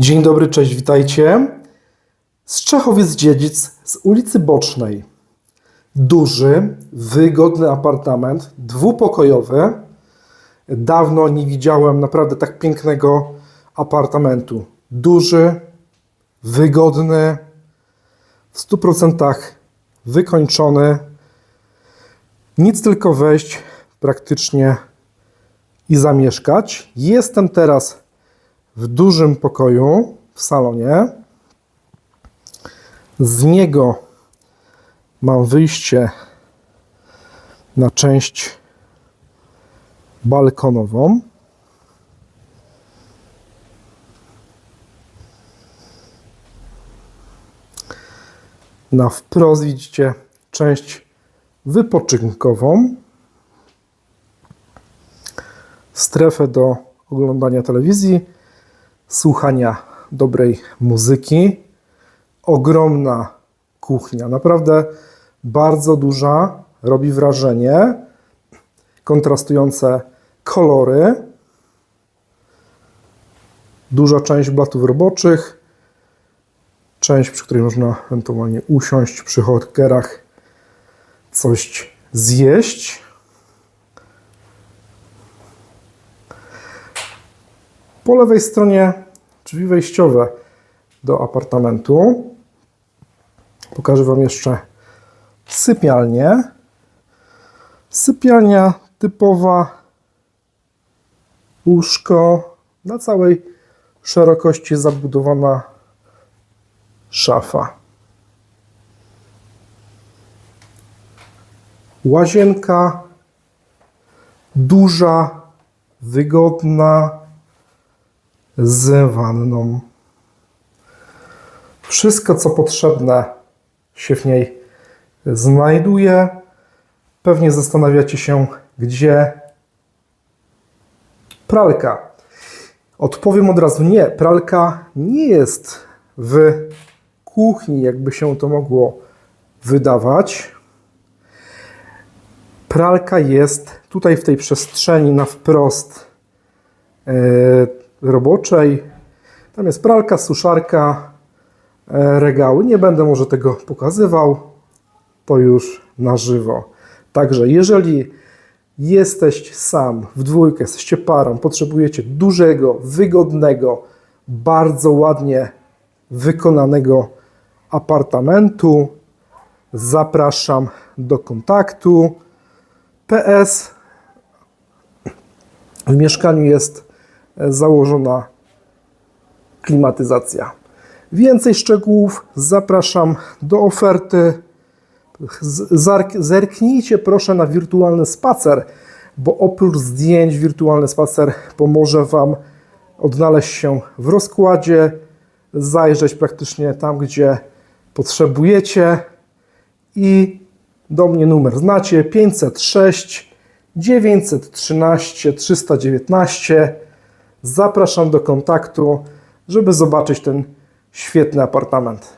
Dzień dobry, cześć, witajcie. Z Czechowiec-Dziedzic z ulicy Bocznej. Duży, wygodny apartament, dwupokojowy. Dawno nie widziałem naprawdę tak pięknego apartamentu. Duży, wygodny, w 100% wykończony. Nic tylko wejść praktycznie i zamieszkać. Jestem teraz w dużym pokoju w salonie. Z niego mam wyjście na część balkonową. Na wprost widzicie część wypoczynkową, strefę do oglądania telewizji, słuchania dobrej muzyki, ogromna kuchnia, naprawdę bardzo duża, robi wrażenie, kontrastujące kolory, duża część blatów roboczych, część, przy której można ewentualnie usiąść przy hotkerach, coś zjeść. Po lewej stronie drzwi wejściowe do apartamentu. Pokażę Wam jeszcze sypialnię. Sypialnia typowa, łóżko, na całej szerokości zabudowana szafa. Łazienka duża, wygodna, z wanną. Wszystko, co potrzebne, się w niej znajduje. Pewnie zastanawiacie się, gdzie pralka. Odpowiem od razu nie. Pralka nie jest w kuchni, jakby się to mogło wydawać. Pralka jest tutaj w tej przestrzeni na wprost. Roboczej. Tam jest pralka, suszarka, e, regały. Nie będę może tego pokazywał, to już na żywo. Także jeżeli jesteś sam, w dwójkę, jesteście parą, potrzebujecie dużego, wygodnego, bardzo ładnie wykonanego apartamentu, zapraszam do kontaktu. PS w mieszkaniu jest założona klimatyzacja. Więcej szczegółów zapraszam do oferty. Zerknijcie proszę na wirtualny spacer, bo oprócz zdjęć wirtualny spacer pomoże Wam odnaleźć się w rozkładzie, zajrzeć praktycznie tam, gdzie potrzebujecie i do mnie numer znacie 506 913 319 Zapraszam do kontaktu, żeby zobaczyć ten świetny apartament.